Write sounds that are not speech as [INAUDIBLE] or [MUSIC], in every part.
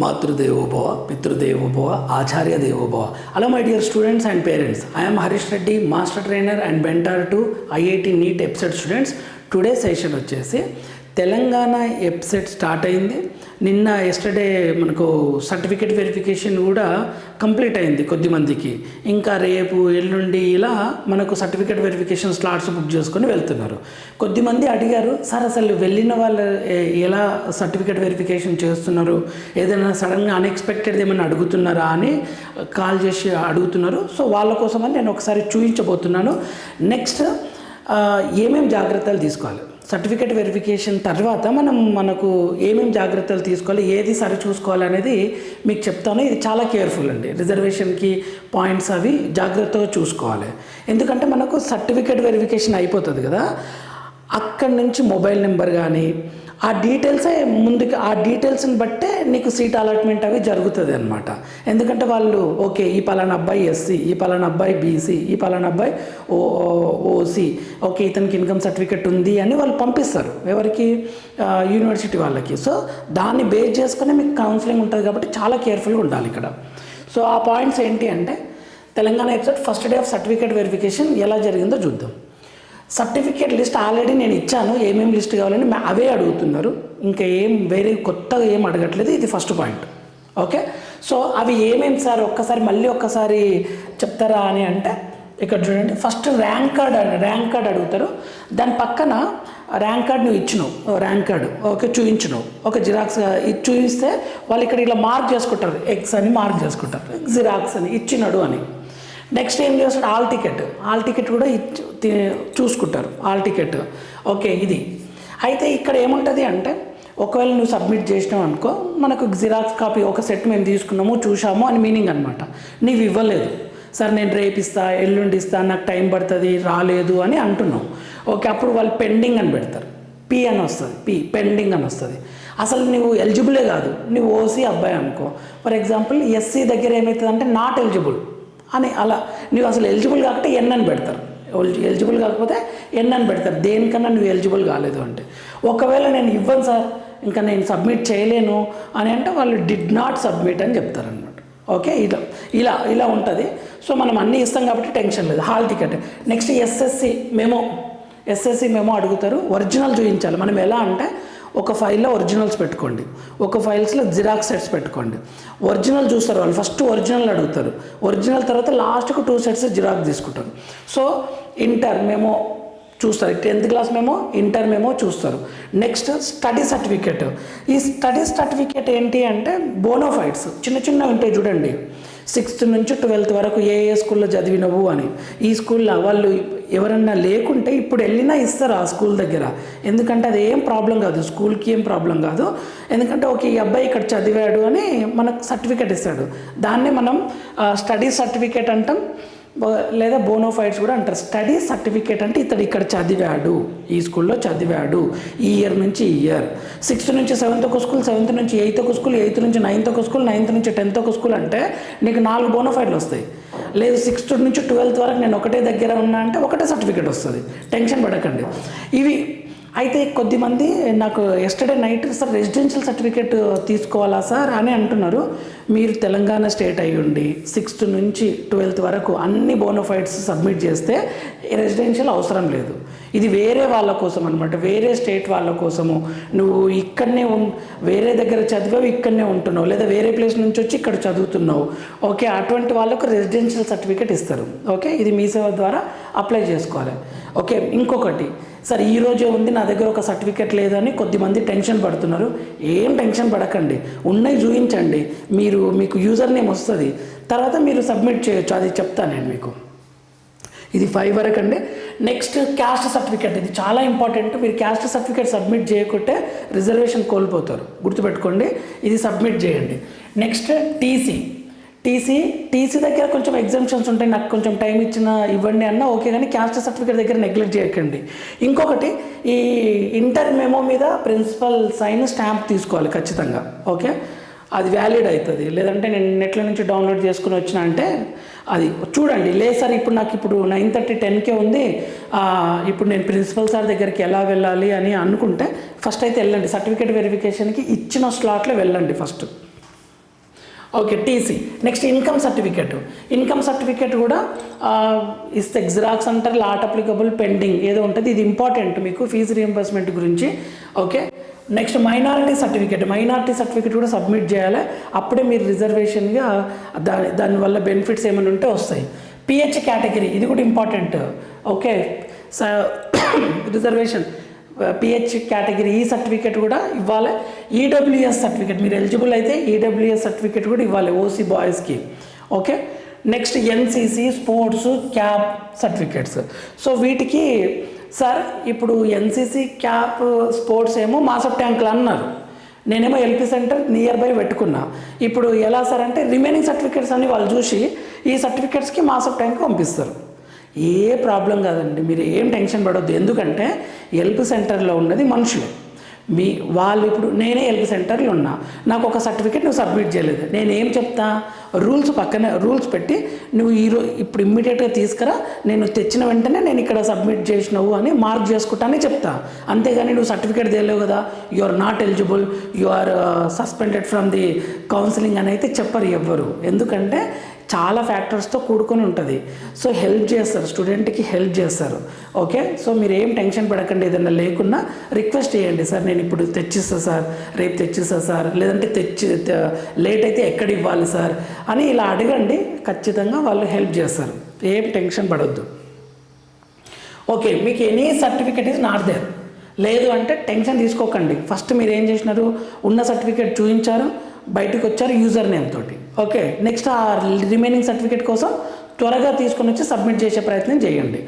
మాతృదేవోభవ పితృదేవోభవ ఆచార్య దేవోభవ hello my dear students and parents I'm Harish Reddy master trainer and mentor to IIT NEET EAPCET students today session వచ్చేసి Telangana website start అయింది. నిన్న yesterday మనకు certificate verification కూడా complete అయింది కొద్దిమందికి ఇంకా రేపు ఎల్లుండి ఇలా మనకు సర్టిఫికేట్ వెరిఫికేషన్ స్లాట్స్ బుక్ చేసుకొని వెళ్తున్నారు. కొద్దిమంది అడిగారు సార్ అసలు వెళ్ళిన వాళ్ళు ఎలా సర్టిఫికేట్ వెరిఫికేషన్ చేస్తున్నారు? ఏదైనా సడన్గా అన్ఎక్స్పెక్టెడ్ ఏమైనా అడుగుతున్నారా? అని కాల్ చేసి అడుగుతున్నారు. సో వాళ్ళ కోసమని నేను ఒకసారి చూపించబోతున్నాను నెక్స్ట్ ఏమేమి జాగ్రత్తలు తీసుకోవాలి? సర్టిఫికేట్ వెరిఫికేషన్ తర్వాత మనం మనకు ఏమేమి జాగ్రత్తలు తీసుకోవాలి ఏది సరి చూసుకోవాలి అనేది మీకు చెప్తాను. ఇది చాలా కేర్ఫుల్ అండి. రిజర్వేషన్కి పాయింట్స్ అవి జాగ్రత్తగా చూసుకోవాలి. ఎందుకంటే మనకు సర్టిఫికేట్ వెరిఫికేషన్ అయిపోతుంది కదా. అక్కడి నుంచి మొబైల్ నెంబర్ కానీ ఆ డీటెయిల్సే ముందుకు ఆ డీటెయిల్స్ని బట్టే నీకు సీట్ అలాట్మెంట్ అవి జరుగుతుంది అనమాట ఎందుకంటే వాళ్ళు ఓకే ఈ పలానా అబ్బాయి ఎస్సీ ఈ పలానా అబ్బాయి బీసీ ఈ పలానా అబ్బాయి ఓ ఓసీ ఓకే ఇతనికి ఇన్కమ్ సర్టిఫికెట్ ఉంది అని వాళ్ళు పంపిస్తారు. ఎవరికి? యూనివర్సిటీ వాళ్ళకి. సో దాన్ని బేస్ చేసుకుని మీకు కౌన్సిలింగ్ ఉంటుంది కాబట్టి చాలా కేర్ఫుల్గా ఉండాలి ఇక్కడ. సో ఆ పాయింట్స్ ఏంటి అంటే Telangana website first day of certificate verification ఎలా జరిగిందో చూద్దాం. సర్టిఫికేట్ లిస్ట్ ఆల్రెడీ నేను ఇచ్చాను ఏమేమి లిస్ట్ కావాలని మా- అవే అడుగుతున్నారు. ఇంకా ఏం వేరే కొత్తగా ఏం అడగట్లేదు ఇది ఫస్ట్ పాయింట్ ఓకే సో అవి ఏమేమి సార్? ఒక్కసారి మళ్ళీ ఒక్కసారి చెప్తారా అని అంటే ఇక్కడ చూడండి. ఫస్ట్ ర్యాంక్ కార్డ్ అని ర్యాంక్ కార్డ్ అడుగుతారు. దాని పక్కన ర్యాంక్ కార్డ్ నువ్వు ఇచ్చినావు ర్యాంక్ కార్డు ఓకే చూపించినావు ఒక జిరాక్స్ ఇది చూపిస్తే వాళ్ళు ఇక్కడ ఇలా మార్క్ చేసుకుంటారు. ఎగ్స్ అని మార్క్ చేసుకుంటారు. జిరాక్స్ అని ఇచ్చినాడు అని. నెక్స్ట్ ఏం చేస్తాడు? ఆల్ టికెట్ ఆల్ టికెట్ కూడా ఇచ్చి- తి- చూసుకుంటారు. ఆల్ టికెట్ ఓకే ఇది. అయితే ఇక్కడ ఏముంటుంది అంటే ఒకవేళ నువ్వు సబ్మిట్ చేసినావు అనుకో మనకు జిరాక్స్ కాపీ ఒక సెట్ మేము తీసుకున్నాము చూసాము అని మీనింగ్ అనమాట నీవు ఇవ్వలేదు. సార్ నేను రేపు ఇస్తా ఎల్లుండి ఇస్తా నాకు టైం పడుతుంది రాలేదు అని అంటున్నావు. ఓకే అప్పుడు వాళ్ళు పెండింగ్ అని పెడతారు. పి అని వస్తుంది. పి పెండింగ్ అని వస్తుంది. అసలు నువ్వు ఎలిజిబులే కాదు. నువ్వు ఓసీ అబ్బాయి అనుకో. ఫర్ ఎగ్జాంపుల్ ఎస్సీ దగ్గర ఏమవుతుంది అంటే నాట్ ఎలిజిబుల్ అని అలా. నువ్వు అసలు ఎలిజిబుల్ కాకపోతే ఎన్ అని పెడతారు. ఎలిజిబుల్ కాకపోతే ఎన్ అని పెడతారు. దేనికన్నా నువ్వు ఎలిజిబుల్ కాలేదు అంటే. ఒకవేళ నేను ఇవ్వను సార్ ఇంకా నేను సబ్మిట్ చేయలేను అని అంటే వాళ్ళు డిడ్ నాట్ సబ్మిట్ అని చెప్తారనమాట ఓకే ఇలా ఇలా ఇలా ఉంటుంది. సో మనం అన్నీ ఇస్తాం కాబట్టి టెన్షన్ లేదు. Hall ticket next SSC memo SSC memo అడుగుతారు. ఒరిజినల్ చూపించాలి మనం ఎలా అంటే ఒక ఫైల్లో ఒరిజినల్స్ పెట్టుకోండి. ఒక ఫైల్స్లో జిరాక్స్ సెట్స్ పెట్టుకోండి. ఒరిజినల్ చూస్తారు వాళ్ళు. ఫస్ట్ ఒరిజినల్ అడుగుతారు. ఒరిజినల్ తర్వాత లాస్ట్కు టూ సెట్స్ జిరాక్స్ తీసుకుంటారు. సో ఇంటర్ మేము చూస్తారు. Tenth class memo inter memo చూస్తారు. నెక్స్ట్ స్టడీ సర్టిఫికేట్ ఈ స్టడీ సర్టిఫికేట్ ఏంటి అంటే బోనోఫైట్స్ చిన్న చిన్న ఉంటాయి చూడండి. సిక్స్త్ నుంచి ట్వెల్త్ వరకు ఏ ఏ స్కూల్లో చదివినవు అని. ఈ స్కూల్లో వాళ్ళు ఎవరన్నా లేకుంటే ఇప్పుడు వెళ్ళినా ఇస్తారు ఆ స్కూల్ దగ్గర. ఎందుకంటే అది ఏం ప్రాబ్లం కాదు స్కూల్కి ఏం ప్రాబ్లం కాదు. ఎందుకంటే ఓకే ఈ అబ్బాయి ఇక్కడ చదివాడు అని మనకు సర్టిఫికేట్ ఇస్తాడు. దాన్నే మనం స్టడీ సర్టిఫికేట్ అంటాం. లేదా బోనోఫైడ్స్ కూడా అంటారు. స్టడీ సర్టిఫికేట్ అంటే ఇతడు ఇక్కడ చదివాడు. ఈ స్కూల్లో చదివాడు. ఈ ఇయర్ నుంచి ఈ ఇయర్ సిక్స్త్ నుంచి సెవెంత్ ఒక స్కూల్ సెవెంత్ నుంచి ఎయిత్ ఒక స్కూల్ ఎయిత్ నుంచి నైన్త్ ఒక స్కూల్ నైన్త్ నుంచి టెన్త్ ఒక స్కూల్ అంటే నీకు నాలుగు బోనోఫైడ్లు వస్తాయి. లేదు సిక్స్త్ నుంచి ట్వెల్త్ వరకు నేను ఒకటే దగ్గర ఉన్నా అంటే ఒకటే సర్టిఫికేట్ వస్తుంది. టెన్షన్ పడకండి. ఇవి అయితే కొద్దిమంది నాకు yesterday night sir residential certificate తీసుకోవాలా సార్ అని అంటున్నారు. మీరు తెలంగాణ స్టేట్ అయ్యుండి సిక్స్త్ నుంచి ట్వెల్త్ వరకు అన్ని బోనోఫైడ్స్ సబ్మిట్ చేస్తే రెసిడెన్షియల్ అవసరం లేదు. ఇది వేరే వాళ్ళ కోసం అనమాట వేరే స్టేట్ వాళ్ళ కోసము. నువ్వు ఇక్కడనే ఉం వేరే దగ్గర చదివావు ఇక్కడనే ఉంటున్నావు. లేదా వేరే ప్లేస్ నుంచి వచ్చి ఇక్కడ చదువుతున్నావు. ఓకే అటువంటి వాళ్ళకు రెసిడెన్షియల్ సర్టిఫికేట్ ఇస్తారు. ఓకే ఇది మీ సేవ ద్వారా అప్లై చేసుకోవాలి. ఓకే ఇంకొకటి. సరే ఈరోజే ఉంది నా దగ్గర ఒక సర్టిఫికేట్ లేదని కొద్దిమంది టెన్షన్ పడుతున్నారు. ఏం టెన్షన్ పడకండి ఉన్నాయి చూపించండి మీరు మీకు యూజర్ నేమ్ వస్తుంది. తర్వాత మీరు సబ్మిట్ చేయొచ్చు అది చెప్తాను నేను మీకు. ఇది ఫైవ్ వరకు అండి. నెక్స్ట్ క్యాస్ట్ సర్టిఫికేట్ ఇది చాలా ఇంపార్టెంట్ మీరు క్యాస్ట్ సర్టిఫికేట్ సబ్మిట్ చేయకుంటే రిజర్వేషన్ కోల్పోతారు. గుర్తుపెట్టుకోండి ఇది సబ్మిట్ చేయండి. నెక్స్ట్ టీసీ టీసీ టీసీ దగ్గర కొంచెం ఎగ్జామ్షన్స్ ఉంటాయి నాకు కొంచెం టైం ఇచ్చిన ఇవ్వండి అన్న ఓకే కానీ క్యాస్ట్ సర్టిఫికేట్ దగ్గర నెగ్లెక్ట్ చేయకండి. ఇంకొకటి ఈ ఇంటర్ మెమో మీద ప్రిన్సిపల్ సైన్ స్టాంప్ తీసుకోవాలి ఖచ్చితంగా ఓకే? అది వ్యాలిడ్ అవుతుంది. లేదంటే నేను నెట్లో నుంచి డౌన్లోడ్ చేసుకుని వచ్చిన అంటే అది చూడండి లేదు సార్ ఇప్పుడు నాకు ఇప్పుడు నైన్ థర్టీ టెన్కే ఉంది. ఇప్పుడు నేను ప్రిన్సిపల్ సార్ దగ్గరికి ఎలా వెళ్ళాలి అని అనుకుంటే ఫస్ట్ అయితే వెళ్ళండి. సర్టిఫికేట్ వెరిఫికేషన్కి ఇచ్చిన స్లాట్లో వెళ్ళండి first okay TC next income certificate income certificate కూడా ఇస్తే జిరాక్స్ అంటారు లాట్ అప్లికబుల్ పెండింగ్ ఏదో ఉంటుంది ఇది ఇంపార్టెంట్ మీకు ఫీజు రియంబర్స్మెంట్ గురించి. Okay next minority certificate minority certificate కూడా సబ్మిట్ చేయాలి. అప్పుడే మీరు రిజర్వేషన్గా దాని దానివల్ల బెనిఫిట్స్ ఏమైనా ఉంటే వస్తాయి. పిహెచ్ కేటగిరీ ఇది కూడా ఇంపార్టెంట్ ఓకే స రిజర్వేషన్ పిహెచ్ కేటగిరీ ఈ సర్టిఫికేట్ కూడా ఇవ్వాలి. ఈడబ్ల్యూఎస్ సర్టిఫికేట్ మీరు ఎలిజిబుల్ అయితే ఈడబ్ల్యూఎస్ సర్టిఫికేట్ కూడా ఇవ్వాలి ఓసీ బాయ్స్కి okay next NCC sports cap certificates so వీటికి సార్ ఇప్పుడు ఎన్సీసీ క్యాప్ స్పోర్ట్స్ ఏమో మాసప్ ట్యాంకులు అన్నారు. నేనేమో ఎల్పి సెంటర్ నియర్ బై పెట్టుకున్నా. ఇప్పుడు ఎలా సార్ అంటే రిమైనింగ్ సర్టిఫికేట్స్ అన్ని వాళ్ళు చూసి ఈ సర్టిఫికేట్స్కి మాసప్ ట్యాంక్ పంపిస్తారు. ఏ ప్రాబ్లం కాదండి. మీరు ఏం టెన్షన్ పడవద్దు ఎందుకంటే హెల్ప్ సెంటర్లో ఉన్నది మనుషులే. మీ వాళ్ళు ఇప్పుడు నేనే హెల్ప్ సెంటర్లో ఉన్నా. నాకు ఒక సర్టిఫికేట్ నువ్వు సబ్మిట్ చేయలేదు. నేను ఏం చెప్తా? రూల్స్ పక్కనే రూల్స్ పెట్టి నువ్వు ఈరో ఇప్పుడు ఇమ్మీడియట్గా తీసుకురా. నేను తెచ్చిన వెంటనే నేను ఇక్కడ సబ్మిట్ చేసినావు అని మార్క్ చేసుకుంటానే చెప్తా. అంతేగాని నువ్వు సర్టిఫికేట్ తేలేవు కదా. You are not eligible you are suspended from the counselling అని అయితే చెప్పరు ఎవ్వరు. ఎందుకంటే చాలా ఫ్యాక్టర్స్తో కూడుకొని ఉంటుంది. సో హెల్ప్ చేస్తారు. స్టూడెంట్కి హెల్ప్ చేస్తారు. ఓకే సో మీరు ఏం టెన్షన్ పడకండి. ఏదైనా లేకున్నా రిక్వెస్ట్ చేయండి. సార్ నేను ఇప్పుడు తెచ్చిస్తా సార్. రేపు తెచ్చిస్తా సార్. లేదంటే తెచ్చి లేట్ అయితే ఎక్కడ ఇవ్వాలి సార్? అని ఇలా అడగండి. ఖచ్చితంగా వాళ్ళు హెల్ప్ చేస్తారు. ఏం టెన్షన్ పడవద్దు ఓకే మీకు any certificate is not there లేదు అంటే టెన్షన్ తీసుకోకండి. ఫస్ట్ మీరు ఏం చేసినారు? ఉన్న సర్టిఫికేట్ చూపించారు బయటకు వచ్చారు యూజర్ నేమ్ తోటి. ఓకే నెక్స్ట్ ఆ రిమైనింగ్ సర్టిఫికేట్ కోసం త్వరగా తీసుకొని వచ్చి సబ్మిట్ చేసే ప్రయత్నం చేయండి.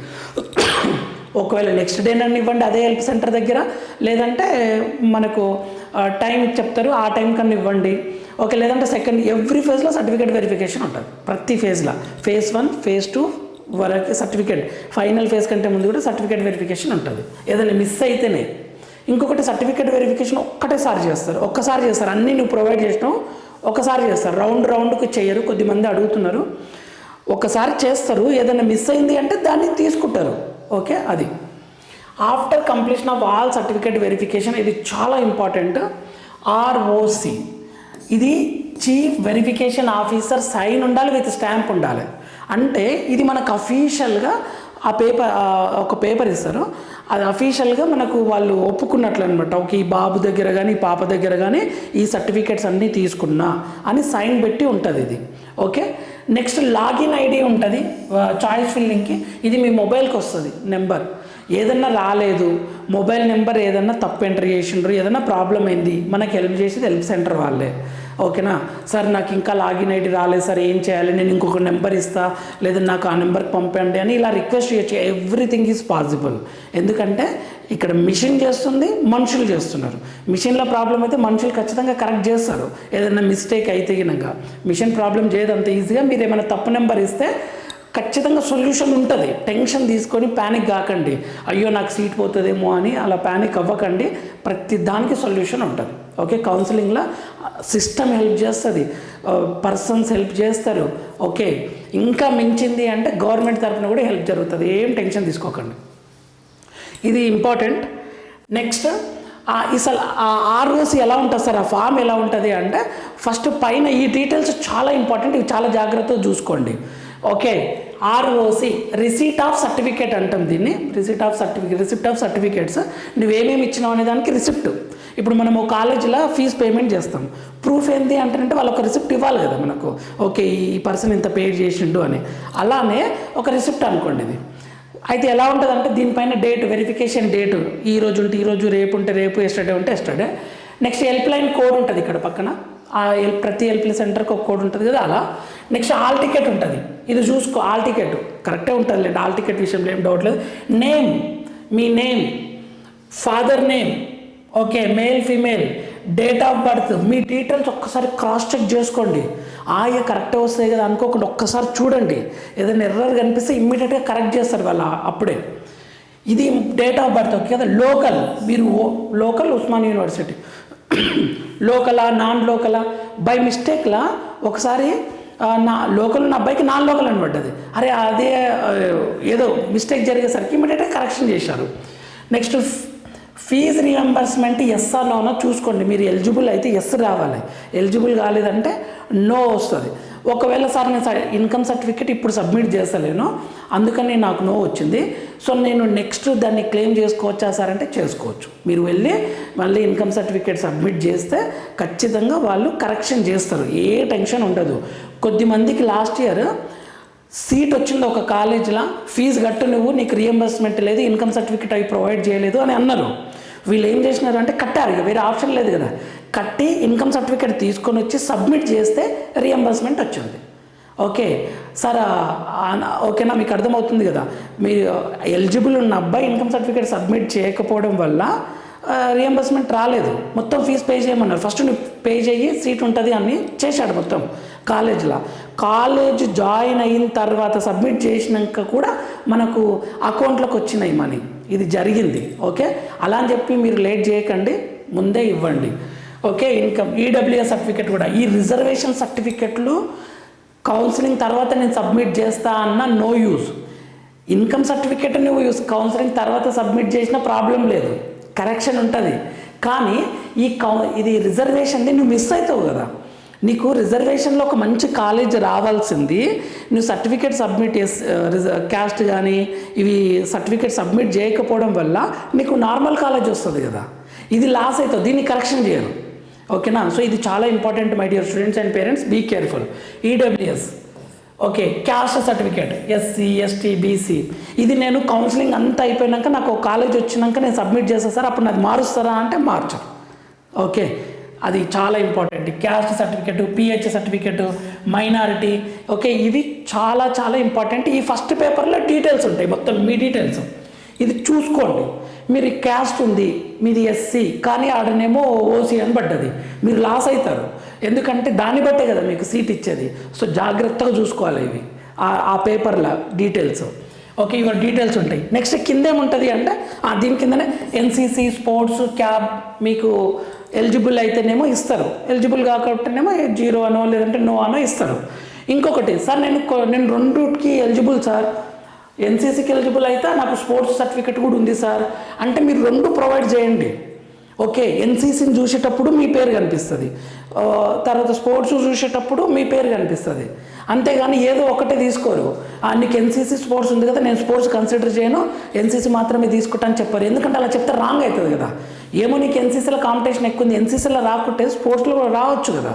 ఒకవేళ నెక్స్ట్ డే నన్ను ఇవ్వండి అదే హెల్ప్ సెంటర్ దగ్గర లేదంటే మనకు టైం చెప్తారు ఆ టైం కన్నా ఇవ్వండి. ఓకే లేదంటే సెకండ్ ఎవ్రీ ఫేజ్లో సర్టిఫికేట్ వెరిఫికేషన్ ఉంటుంది. ప్రతి ఫేజ్లో ఫేజ్ వన్ ఫేజ్ టూ వరకు సర్టిఫికేట్ ఫైనల్ ఫేజ్ కంటే ముందు కూడా సర్టిఫికేట్ వెరిఫికేషన్ ఉంటుంది. ఏదైనా మిస్ అయితేనే. ఇంకొకటి సర్టిఫికేట్ వెరిఫికేషన్ ఒక్కటేసారి చేస్తారు. ఒక్కసారి చేస్తారు. అన్నీ నువ్వు ప్రొవైడ్ చేసినావు ఒకసారి చేస్తారు. రౌండ్ రౌండ్కి చేయరు. కొద్దిమంది అడుగుతున్నారు. ఒకసారి చేస్తారు. ఏదైనా మిస్ అయింది అంటే దాన్ని తీసుకుంటారు. ఓకే? అది. After completion of all certificate verification ఇది చాలా ఇంపార్టెంట్. ఆర్ఓసి. ఇది చీఫ్ వెరిఫికేషన్ ఆఫీసర్ సైన్ ఉండాలి విత్ స్టాంప్ ఉండాలి. అంటే ఇది మనకు అఫీషియల్గా ఆ పేపర్ ఒక పేపర్ ఇస్తారు. అది అఫీషియల్గా మనకు వాళ్ళు ఒప్పుకున్నట్లు అనమాట ఓకే ఈ బాబు దగ్గర కానీ పాప దగ్గర కానీ ఈ సర్టిఫికేట్స్ అన్నీ తీసుకున్నా అని సైన్ పెట్టి ఉంటుంది ఇది. ఓకే? నెక్స్ట్ లాగిన్ ఐడి ఉంటుంది. చాయిస్ ఫిల్లింగ్కి ఇది మీ మొబైల్కి వస్తుంది నెంబర్ ఏదన్నా రాలేదు మొబైల్ నెంబర్ ఏదన్నా తప్పు ఎంటర్ చేసిండ్రు ఏదన్నా ప్రాబ్లం అయింది మనకి హెల్ప్ చేసేది హెల్ప్ సెంటర్ వాళ్ళే. ఓకేనా? సార్ నాకు ఇంకా లాగిన్ ఐడి రాలేదు సార్ ఏం చేయాలి? నేను ఇంకొక నెంబర్ ఇస్తా లేదా నాకు ఆ నెంబర్కి పంపండి అని ఇలా రిక్వెస్ట్ చేయొచ్చు. ఎవ్రీథింగ్ ఈజ్ పాసిబుల్ ఎందుకంటే ఇక్కడ మిషన్ చేస్తుంది మనుషులు చేస్తున్నారు. మిషన్లో ప్రాబ్లం అయితే మనుషులు ఖచ్చితంగా కరెక్ట్ చేస్తారు. ఏదైనా మిస్టేక్ అయితే కనుక మిషన్ ప్రాబ్లం చేయదు అంత ఈజీగా మీరు ఏమైనా తప్పు నెంబర్ ఇస్తే ఖచ్చితంగా సొల్యూషన్ ఉంటుంది. టెన్షన్ తీసుకొని ప్యానిక్ కాకండి. అయ్యో నాకు సీట్ పోతుందేమో అని అలా ప్యానిక్ అవ్వకండి. ప్రతి దానికి సొల్యూషన్ ఉంటుంది. ఓకే కౌన్సిలింగ్లో సిస్టమ్ హెల్ప్ చేస్తుంది. పర్సన్స్ హెల్ప్ చేస్తారు. ఓకే ఇంకా మించింది అంటే గవర్నమెంట్ తరఫున కూడా హెల్ప్ జరుగుతుంది. ఏం టెన్షన్ తీసుకోకండి. ఇది ఇంపార్టెంట్. నెక్స్ట్ అసలు ఆ ఆర్ఓసి ఎలా ఉంటుంది సార్? ఆ ఫామ్ ఎలా ఉంటుంది అంటే ఫస్ట్ పైన ఈ డీటెయిల్స్ చాలా ఇంపార్టెంట్. ఇవి చాలా జాగ్రత్తగా చూసుకోండి. Okay. ROC receipt of certificate అంటాం దీన్ని. Receipt of certificate receipt of certificates నువ్వేమేమి ఇచ్చినావు అనే దానికి రిసిప్ట్ ఇప్పుడు మనం కాలేజీలో ఫీజు పేమెంట్ చేస్తాం. ప్రూఫ్ ఏంటి అంటే వాళ్ళు ఒక రిసిప్ట్ ఇవ్వాలి కదా మనకు. ఓకే ఈ పర్సన్ ఇంత పే చేసిండు అని. అలానే ఒక రిసిప్ట్ అనుకోండి ఇది. అయితే ఎలా ఉంటుంది అంటే దీనిపైన డేట్ వెరిఫికేషన్ డేట్ ఈ రోజు ఉంటే ఈ రోజు రేపు ఉంటే రేపు ఎస్టర్డే ఉంటే yesterday next help line code ఉంటుంది ఇక్కడ పక్కన. ఆ ఎల్ ప్రతి ఎల్పీ సెంటర్కి ఒక కోడ్ ఉంటుంది కదా అలా. నెక్స్ట్ ఆల్ టికెట్ ఉంటుంది. ఇది చూసుకో ఆల్ టికెట్. కరెక్టే ఉంటుంది లేండి ఆల్ టికెట్ విషయంలో ఏం డౌట్ లేదు. Name me name father name okay male female date of birth me details ఒక్కసారి క్రాస్ చెక్ చేసుకోండి. ఆయా కరెక్ట్ వస్తాయి కదా అనుకోకుండా ఒక్కసారి చూడండి. ఏదైనా ఎర్రర్ కనిపిస్తే ఇమ్మీడియట్గా కరెక్ట్ చేస్తారు వాళ్ళ అప్పుడే. ఇది డేట్ ఆఫ్ బర్త్ ఓకే కదా? లోకల్ మీరు లోకల్ ఉస్మాన్ యూనివర్సిటీ. లోకలా నాన్ లోకలా బై మిస్టేక్లా ఒకసారి నా లోకల్ నా అబ్బాయికి నాన్ లోకల్ అని పడ్డది. అరే అదే ఏదో మిస్టేక్ జరిగేసరికి ఇమీడియట్గా కరెక్షన్ చేశారు. నెక్స్ట్ ఫీజు రియంబర్స్మెంట్ ఎస్ఆర్లో ఆ చూసుకోండి. మీరు ఎలిజిబుల్ అయితే ఎస్ రావాలి. ఎలిజిబుల్ కాలేదంటే నో వస్తుంది. ఒకవేళ సార్ నేను ఇన్కమ్ సర్టిఫికేట్ ఇప్పుడు సబ్మిట్ చేస్తలేను అందుకని నాకు నో వచ్చింది. సో నేను నెక్స్ట్ దాన్ని క్లెయిమ్ చేసుకోవచ్చా సార్ అంటే చేసుకోవచ్చు. మీరు వెళ్ళి మళ్ళీ ఇన్కమ్ సర్టిఫికేట్ సబ్మిట్ చేస్తే ఖచ్చితంగా వాళ్ళు కరెక్షన్ చేస్తారు. ఏ టెన్షన్ ఉండదు. కొద్దిమందికి లాస్ట్ ఇయర్ సీట్ వచ్చింది ఒక కాలేజీలో ఫీజు కట్టు నువ్వు నీకు రియంబర్స్మెంట్ లేదు ఇన్కమ్ సర్టిఫికేట్ అవి ప్రొవైడ్ చేయలేదు అని అన్నారు. వీళ్ళు ఏం చేసినారు అంటే కట్టారు ఇక వేరే ఆప్షన్ లేదు కదా. కట్టి ఇన్కమ్ సర్టిఫికేట్ తీసుకొని వచ్చి సబ్మిట్ చేస్తే రియంబర్స్మెంట్ వచ్చింది. ఓకే సార్ ఓకేనా మీకు అర్థమవుతుంది కదా. మీరు ఎలిజిబుల్ ఉన్న అబ్బాయి ఇన్కమ్ సర్టిఫికేట్ సబ్మిట్ చేయకపోవడం వల్ల రియంబర్స్మెంట్ రాలేదు. మొత్తం ఫీజు పే చేయమన్నారు. ఫస్ట్ నువ్వు పే చేయి సీట్ ఉంటుంది అని చేశాడు మొత్తం కాలేజ్లో. కాలేజ్ జాయిన్ అయిన తర్వాత సబ్మిట్ చేసినాక కూడా మనకు అకౌంట్లోకి వచ్చినాయి మనీ. ఇది జరిగింది. ఓకే అలా అని చెప్పి మీరు లేట్ చేయకండి ముందే ఇవ్వండి. Okay income. ఈడబ్ల్యూఎస్ సర్టిఫికెట్ కూడా. ఈ రిజర్వేషన్ సర్టిఫికెట్లు కౌన్సిలింగ్ తర్వాత నేను సబ్మిట్ చేస్తా అన్న నో యూస్ ఇన్కమ్ సర్టిఫికేట్ నువ్వు యూస్ కౌన్సిలింగ్ తర్వాత సబ్మిట్ చేసిన ప్రాబ్లం లేదు. కరెక్షన్ ఉంటుంది. కానీ ఈ కౌ ఇది రిజర్వేషన్ది నువ్వు మిస్ అవుతావు కదా. నీకు రిజర్వేషన్లో ఒక మంచి కాలేజ్ రావాల్సింది. నువ్వు సర్టిఫికేట్ సబ్మిట్ క్యాస్ట్ కానీ ఇవి సర్టిఫికేట్ సబ్మిట్ చేయకపోవడం వల్ల నీకు నార్మల్ కాలేజ్ వస్తుంది కదా. ఇది లాస్ అవుతుంది దీన్ని కరెక్షన్ చేయరు ఓకేనా? సో ఇది చాలా important my dear students and parents be careful EWS okay caste certificate SC ST BC ఇది నేను కౌన్సిలింగ్ అంతా అయిపోయినాక నాకు ఒక కాలేజ్ వచ్చినాక నేను సబ్మిట్ చేస్తాను సార్ అప్పుడు నాది మారుస్తారా అంటే మార్చరు. ఓకే అది చాలా important caste certificate PH certificate minority okay ఇవి చాలా చాలా ఇంపార్టెంట్ ఈ ఫస్ట్ పేపర్లో డీటెయిల్స్ ఉంటాయి మొత్తం మీ డీటెయిల్స్ ఇది చూసుకోండి. మీరు క్యాస్ట్ ఉంది మీది ఎస్సీ కానీ ఆడనేమో ఓసీ అని పడ్డది. మీరు లాస్ అవుతారు ఎందుకంటే దాన్ని బట్టే కదా మీకు సీట్ ఇచ్చేది. సో జాగ్రత్తగా చూసుకోవాలి ఇవి. ఆ- పేపర్ల డీటెయిల్స్ ఓకే ఇవన్నీ డీటెయిల్స్ ఉంటాయి. నెక్స్ట్ కిందేముంటుంది అంటే ఆ, దీని కిందనే ఎన్సీసీ స్పోర్ట్స్ క్యాబ్ మీకు ఎలిజిబుల్ అయితేనేమో ఇస్తారు. ఎలిజిబుల్ కాకపోతేనేమో జీరో అనో లేదంటే నో అనో ఇస్తారు. ఇంకొకటి సార్ నేను నేను రెండుకి ఎలిజిబుల్ సార్. ఎన్సీసీకి ఎలిజిబుల్ అయితే నాకు స్పోర్ట్స్ సర్టిఫికెట్ కూడా ఉంది సార్. అంటే మీరు రెండు ప్రొవైడ్ చేయండి. ఓకే ఎన్సీసీని చూసేటప్పుడు మీ పేరు కనిపిస్తుంది. తర్వాత స్పోర్ట్స్ చూసేటప్పుడు మీ పేరు కనిపిస్తుంది. అంతేగాని ఏదో ఒకటే తీసుకోరు. నీకు ఎన్సీసీ స్పోర్ట్స్ ఉంది కదా నేను స్పోర్ట్స్ కన్సిడర్ చేయను. ఎన్సీసీ మాత్రమే తీసుకుంటాను చెప్పారు. ఎందుకంటే అలా చెప్తే రాంగ్ అవుతుంది కదా. ఏమో నీకు ఎన్సీసీలో కాంపిటీషన్ ఎక్కువ ఉంది. ఎన్సీసీలో రాకుంటే స్పోర్ట్స్లో కూడా రావచ్చు కదా.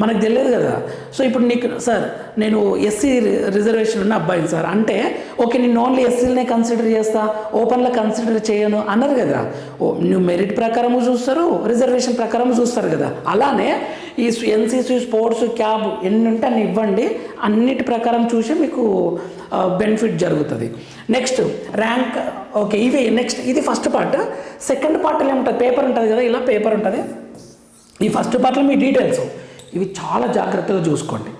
మనకు తెలియదు కదా. సో ఇప్పుడు నీకు సార్ నేను ఎస్సీ రిజర్వేషన్ ఉన్న అబ్బాయిని సార్. అంటే ఓకే నేను ఓన్లీ ఎస్సీలనే కన్సిడర్ చేస్తా ఓపెన్లో కన్సిడర్ చేయను అన్నారు కదా. ఓ నువ్వు మెరిట్ ప్రకారము చూస్తారు రిజర్వేషన్ ప్రకారం చూస్తారు కదా. అలానే ఈ ఎన్సీసీ స్పోర్ట్స్ క్యాబ్ ఎన్ని ఉంటే అన్ని ఇవ్వండి. అన్నిటి ప్రకారం చూసి మీకు బెనిఫిట్ జరుగుతుంది. నెక్స్ట్ ర్యాంక్ ఓకే ఇవి నెక్స్ట్ ఇది ఫస్ట్ పార్ట్ సెకండ్ పార్ట్లో ఏముంటుంది? పేపర్ ఉంటుంది కదా ఇలా పేపర్ ఉంటుంది. ఈ ఫస్ట్ పార్ట్లో మీ డీటెయిల్స్ ఇవి చాలా జాగ్రత్తగా చూసుకోండి.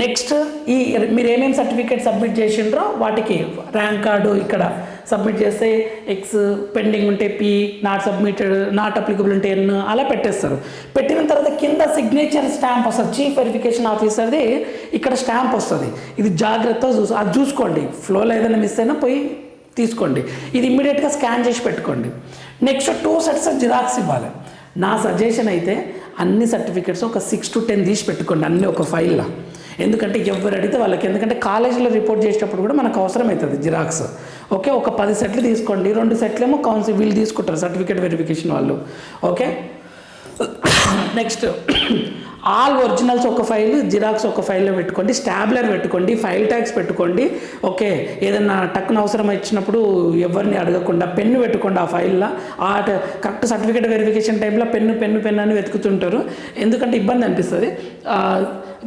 నెక్స్ట్ ఈ మీరు ఏమేమి సర్టిఫికేట్ సబ్మిట్ చేసిండ్రో వాటికి ర్యాంక్ కార్డు ఇక్కడ సబ్మిట్ చేస్తే ఎక్స్ పెండింగ్ ఉంటే P not submitted not applicable ఉంటే ఎన్ అలా పెట్టేస్తారు. పెట్టిన తర్వాత కింద సిగ్నేచర్ స్టాంప్ వస్తుంది. చీఫ్ వెరిఫికేషన్ ఆఫీసర్ది ఇక్కడ స్టాంప్ వస్తుంది. ఇది జాగ్రత్తగా చూసు అది చూసుకోండి. ఫ్లోలో ఏదైనా మిస్ అయినా పోయి తీసుకోండి. ఇది ఇమ్మీడియట్గా స్కాన్ చేసి పెట్టుకోండి. నెక్స్ట్ టూ సెట్స్ జిరాక్స్ ఇవ్వాలి. నా సజెషన్ అయితే అన్ని సర్టిఫికెట్స్ ఒక సిక్స్ టు టెన్ తీసి పెట్టుకోండి అన్ని ఒక ఫైల్లో ఎందుకంటే ఎవరు అడిగితే వాళ్ళకి ఎందుకంటే కాలేజీలో రిపోర్ట్ చేసేటప్పుడు కూడా మనకు అవసరం అవుతుంది జిరాక్స్. ఓకే ఒక పది సెట్లు తీసుకోండి రెండు సెట్లు ఏమో కౌన్సిల్ వీళ్ళు తీసుకుంటారు సర్టిఫికేట్ వెరిఫికేషన్ వాళ్ళు. ఓకే? [COUGHS] నెక్స్ట్ ఆల్ ఒరిజినల్స్ ఒక ఫైల్ జిరాక్స్ ఒక ఫైల్లో పెట్టుకోండి స్టాబ్లర్ పెట్టుకోండి ఫైల్ ట్యాక్స్ పెట్టుకోండి. ఓకే ఏదైనా టక్కున అవసరం ఇచ్చినప్పుడు ఎవరిని అడగకుండా పెన్ను పెట్టుకోండి ఆ ఫైల్లో ఆ కరెక్ట్ సర్టిఫికేట్ వెరిఫికేషన్ టైంలో పెన్ను పెన్ను పెన్ను అని వెతుకుతుంటారు. ఎందుకంటే ఇబ్బంది అనిపిస్తుంది.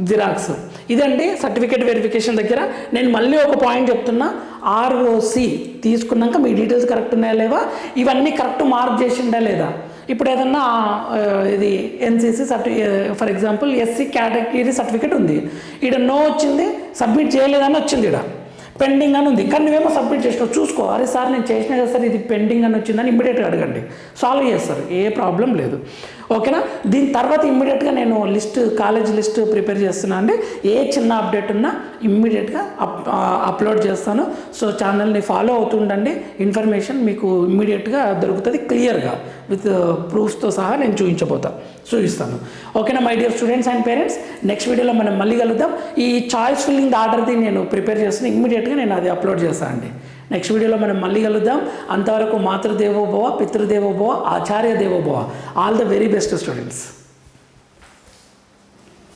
జిరాక్స్ ఇదండి సర్టిఫికేట్ వెరిఫికేషన్ దగ్గర. నేను మళ్ళీ ఒక పాయింట్ చెప్తున్నా. ఆర్ఓసి తీసుకున్నాక మీ డీటెయిల్స్ కరెక్ట్ ఉన్నాయా లేవా? ఇవన్నీ కరెక్ట్ మార్క్ చేసిండా లేదా? ఇప్పుడు ఏదన్నా ఇది NCC సర్టి for example SC category certificate ఉంది. ఇక్కడ నో వచ్చింది సబ్మిట్ చేయలేదని వచ్చింది ఇక్కడ పెండింగ్ అని ఉంది. కానీ నువ్వేమో సబ్మిట్ చేసినావు చూసుకో. అరే సార్ నేను చేసిన కదా సార్ ఇది పెండింగ్ అని వచ్చిందని ఇమ్మీడియట్గా అడగండి. సాల్వ్ చేస్తారు. ఏ ప్రాబ్లం లేదు. ఓకేనా? దీని తర్వాత ఇమ్మీడియట్గా నేను లిస్ట్ కాలేజ్ లిస్ట్ ప్రిపేర్ చేస్తున్నా అండి. ఏ చిన్న అప్డేట్ ఉన్నా ఇమ్మీడియట్గా అప్ అప్లోడ్ చేస్తాను. సో ఛానల్ని ఫాలో అవుతుండండి ఇన్ఫర్మేషన్ మీకు ఇమ్మీడియట్గా దొరుకుతుంది క్లియర్గా విత్ ప్రూఫ్స్తో సహా నేను చూపించబోతా చూపిస్తాను. ఓకేనా my dear students and parents? Next వీడియోలో మనం మళ్ళీ కలుద్దాం. ఈ చాయిస్ ఫిల్లింగ్ ఆర్డర్ది నేను ప్రిపేర్ చేస్తున్నాను ఇమ్మీడియట్గా నేను అది అప్లోడ్ చేస్తాను అండి. నెక్స్ట్ వీడియోలో మనం మళ్ళీ కలుద్దాం. అంతవరకు మాతృదేవోభవ పితృదేవోభవ ఆచార్య దేవోభవ. All the very best students